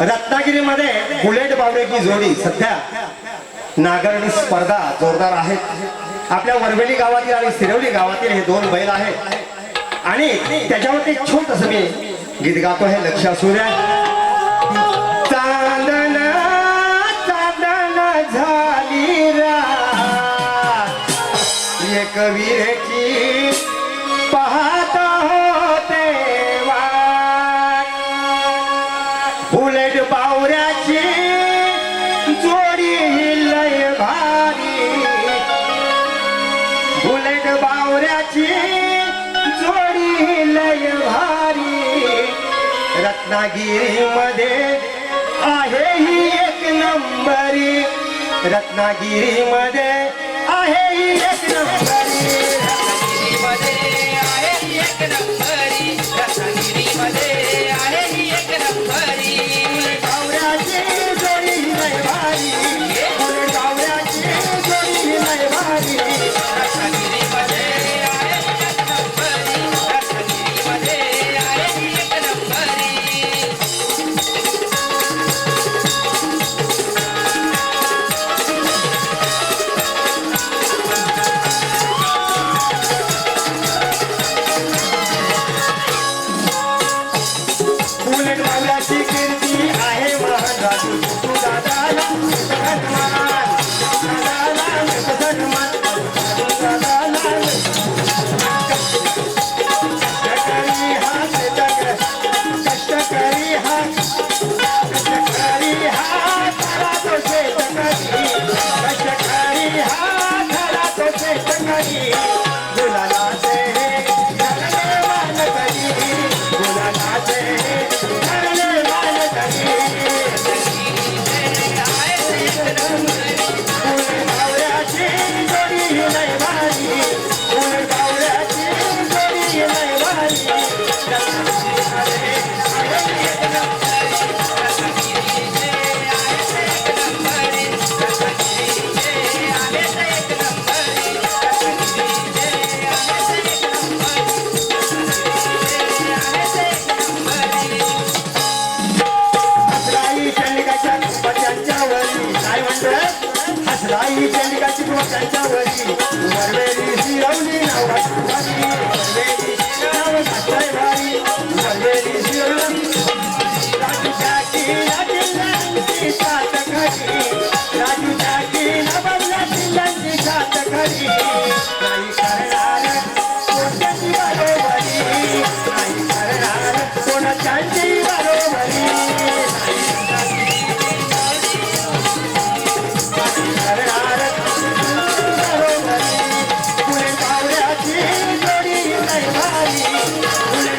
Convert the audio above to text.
रत्नागिरीमध्ये बुलेट बावड्याची जोडी सध्या नागरणी स्पर्धा जोरदार आहेत. आपल्या वरवेली गावातील आणि सिरवली गावातील हे दोन बैल आहेत. आणि त्याच्यावरती एक छोटस मी गीत गातो हे लक्ष असू द्या. चांदण चांदण झाली रा एक विरेची बुलेट पावऱ्याची जोडी लय भारी. बुलेट बावऱ्याची जोडी लय भारी. रत्नागिरीमध्ये आहे ही एक नंबरी. रत्नागिरीमध्ये आहे ही एक नंबरी. I'll राई चंडिकाची तुमच्या वरी वरवेरी शिरवली ভাই